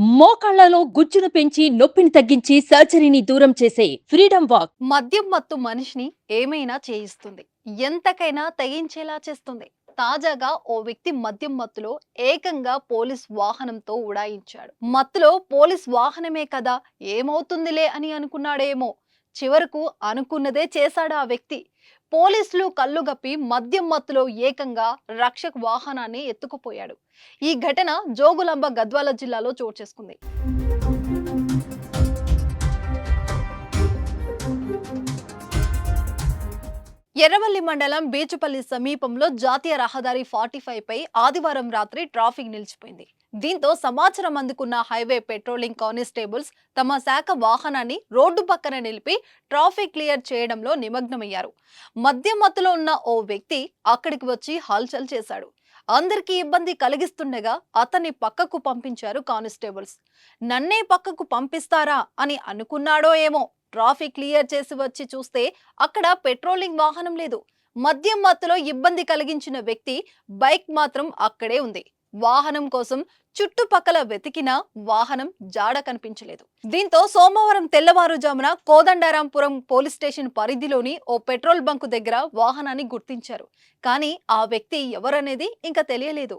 మోకాళ్ళలో గుజ్జును పెంచి నొప్పిని తగ్గించి సర్జరీని దూరం చేసే ఫ్రీడమ్ వాక్. మద్యం మత్తు మనిషిని ఏమైనా చేయిస్తుంది. ఎంతకైనా తెగించేలా చేస్తుంది. తాజాగా ఓ వ్యక్తి మద్యం మత్తులో ఏకంగా పోలీస్ వాహనంతో ఉడాయించాడు. మత్తులో పోలీస్ వాహనమే కదా ఏమవుతుందిలే అని అనుకున్నాడేమో. చివరకు అనుకున్నదే చేశాడు ఆ వ్యక్తి. పోలీసులు కళ్ళుగప్పి మద్యం మత్తులో ఏకంగా రక్షక్ వాహనాన్ని ఎత్తుకుపోయాడు. ఈ ఘటన జోగులాంబ గద్వాల జిల్లాలో చోటు చేసుకుంది. ఎర్రవల్లి మండలం బీచుపల్లి సమీపంలో జాతీయ రహదారి ఫార్టీ ఫైవ్ పై ఆదివారం రాత్రి ట్రాఫిక్ నిలిచిపోయింది. దీంతో సమాచారం అందుకున్న హైవే పెట్రోలింగ్ కానిస్టేబుల్స్ తమ శాఖ వాహనాన్ని రోడ్డు పక్కన నిలిపి ట్రాఫిక్ క్లియర్ చేయడంలో నిమగ్నమయ్యారు. మద్యం మత్తులో ఉన్న ఓ వ్యక్తి అక్కడికి వచ్చి హల్చల్ చేశాడు. అందరికీ ఇబ్బంది కలిగిస్తుండగా అతన్ని పక్కకు పంపించారు కానిస్టేబుల్స్. నన్నే పక్కకు పంపిస్తారా? అని అనుకున్నాడో ఏమో. ట్రాఫిక్ క్లియర్ చేసి వచ్చి చూస్తే అక్కడ పెట్రోలింగ్ వాహనం లేదు. మద్యం మత్తులో ఇబ్బంది కలిగించిన వ్యక్తి బైక్ మాత్రం అక్కడే ఉంది. వాహనం కోసం చుట్టుపక్కల వెతికినా వాహనం జాడ కనిపించలేదు. దీంతో సోమవారం తెల్లవారుజామున కోదండరాంపురం పోలీస్ స్టేషన్ పరిధిలోని ఓ పెట్రోల్ బంకు దగ్గర వాహనాన్ని గుర్తించారు. కానీ ఆ వ్యక్తి ఎవరనేది ఇంకా తెలియలేదు.